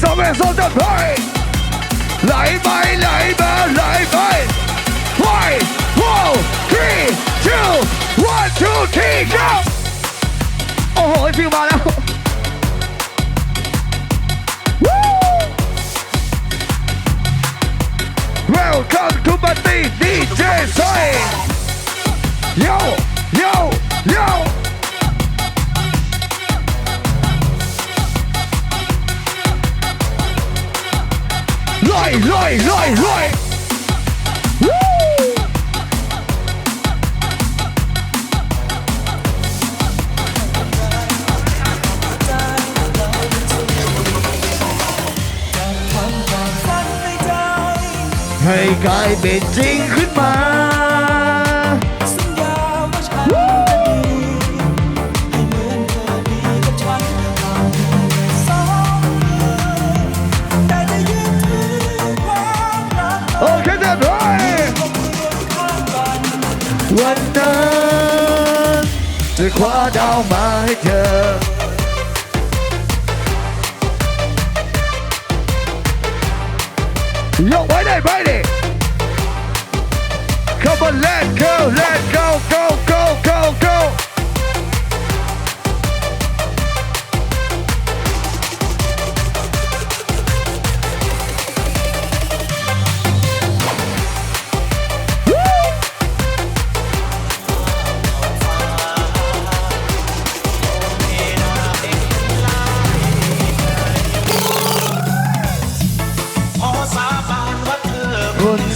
som en sådan pøj Lej mig, lej mig, lej mig Why? Wow! 3, 2, 1, 2, 3, go! โอ้โหฟิวมาแล้ว Welcome to my DJ Soy Yo, yo, yo อยลอยลอยลอยให้กลายเป็นจริงขึ้นมา I'll make it. Yo, wait it, wait it. Come on, let go, let go, go, go.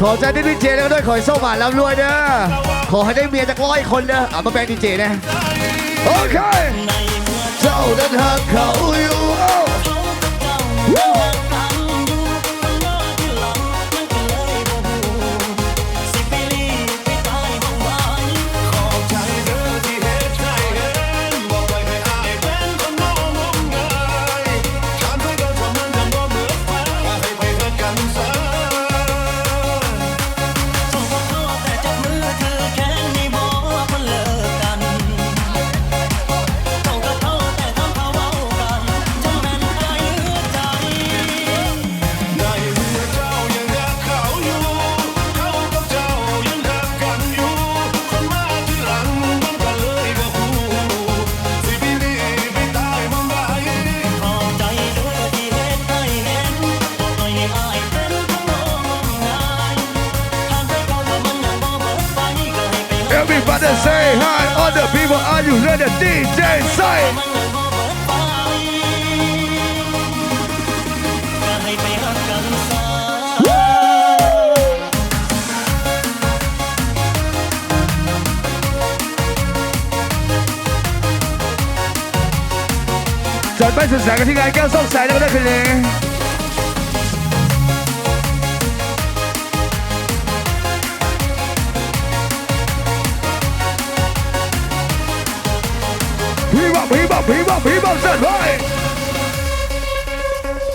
ขอใจด้วยดีเจแล้วด้วยขอให้สว่างร่ำรวยเด้อขอให้ได้เมียจากร้อยคนเด้อเอามาแปลงดีเจนะโอเคเจ้าดันหากเขาอยู่ you heard the DJ say? Trời bây giờ sáng cái thing kéo sâu sài đâu đây people, people said, right.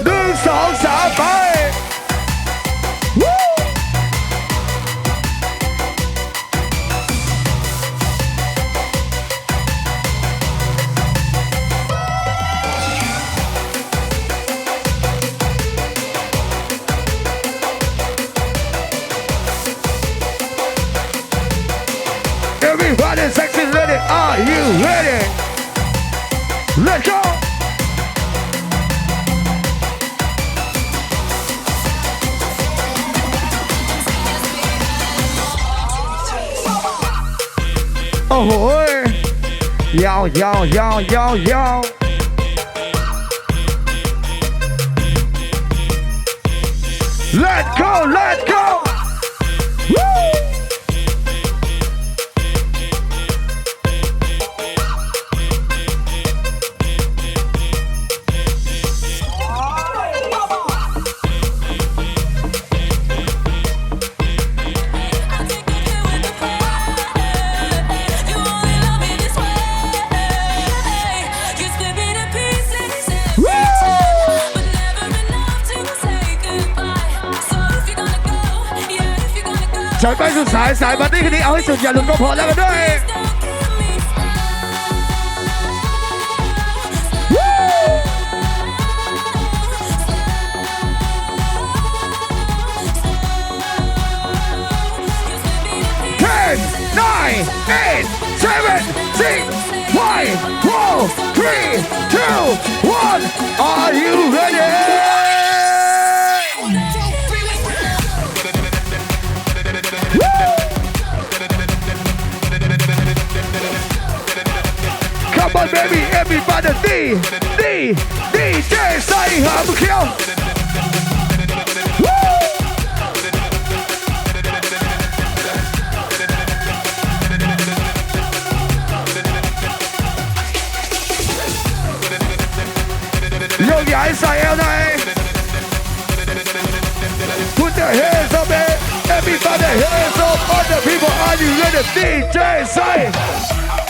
Do Everybody, sexy lady, are you ready? Let's go! Oh boy! Yo, yo, yo, yo, yo! Let's go, let's go! Woo! ฉันไปสุดสายสายบัดดี้คนนี้เอาให้สุดอย่าหลุดก็พอแล้วกันด้วย Ten, nine, eight, seven, six, five, four, three, two, one. Are you ready? Everybody, D, D, DJ, I'm kill. Woo! Yo, guys, say LA. Put your hands up, man. Everybody, hands up on the people. Are you ready? DJ, say.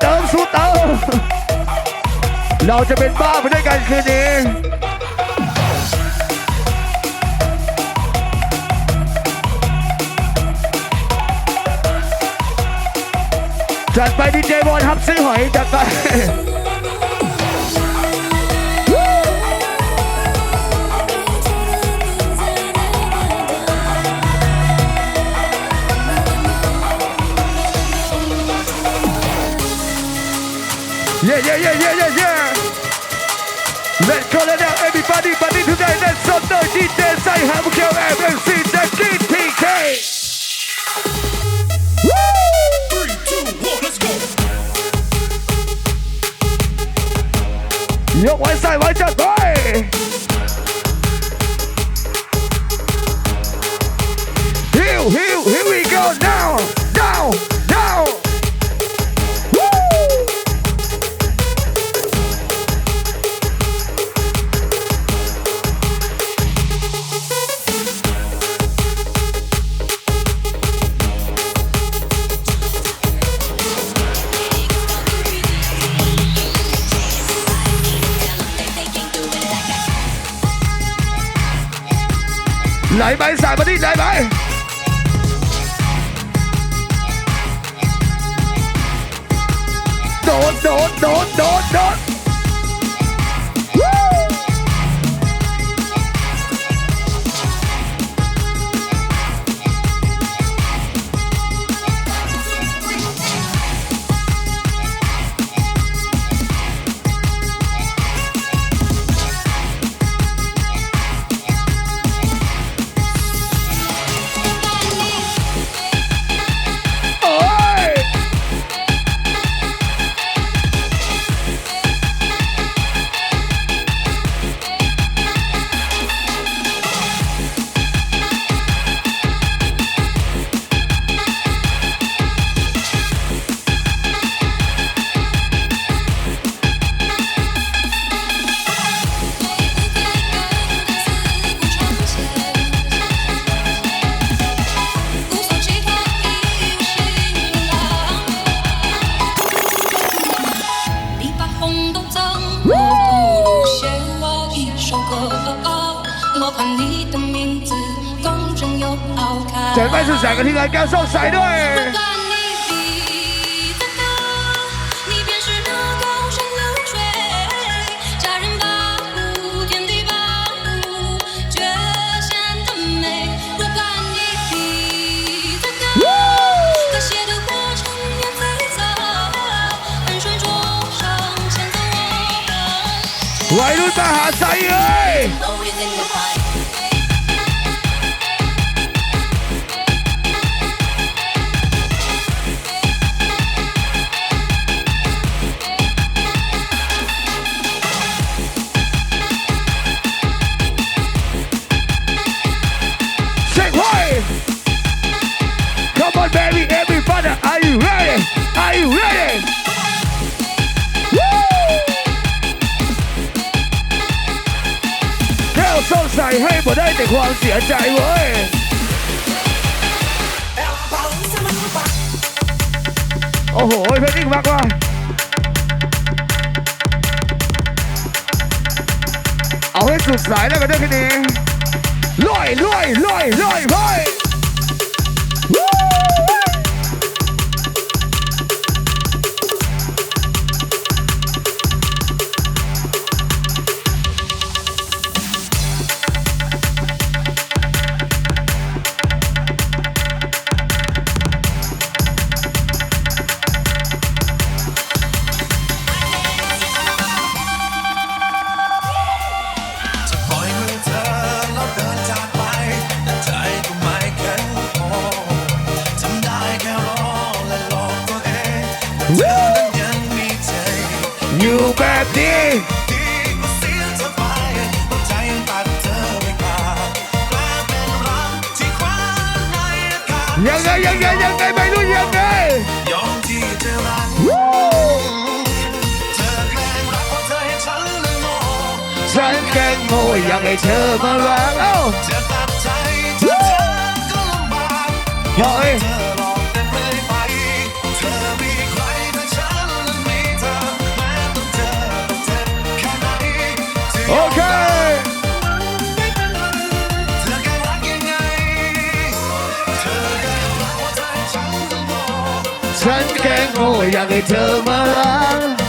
เติมสู้เติมเราจะเป็นบ้าไปด้วยกันคืนนี้จัดไปดีเจบอลครับซื้อหอยจัดไป Yeah, yeah, yeah, yeah, yeah, yeah. Let's call it out, everybody, buddy, today. Let's on no details. I have KLM MC, the Kid PK. Woo! Three, two, one, let's go. Yo, one side, one side, boy. Here, here, here we go now. ไหมสายบันนี้ได้ไหมโดดโดดโดดโดดโดด 个听来感受赛队。不管你离的歌，你便是那高山流水，佳人，天地，绝弦的美。你歌，歌写的，顺走我。赛队。 เศร้าใให้บ่ได้แต่ความเสียใจเว้ยโอ้โหเพลงนี้มากว่าเอาให้สุดสายแล้วกันด้วยพี่นี้ลอยลอยลอยลอยเฮ้ย อยู่แบบนี้ยังไงยังไงยังไงไม่รู้ยังไงยอมที่จะรักเธอแกล้งรักเพราะเธอให้ฉันลืมโมฉันแกล้งโมอยากให้เธอมารัก Tomorrow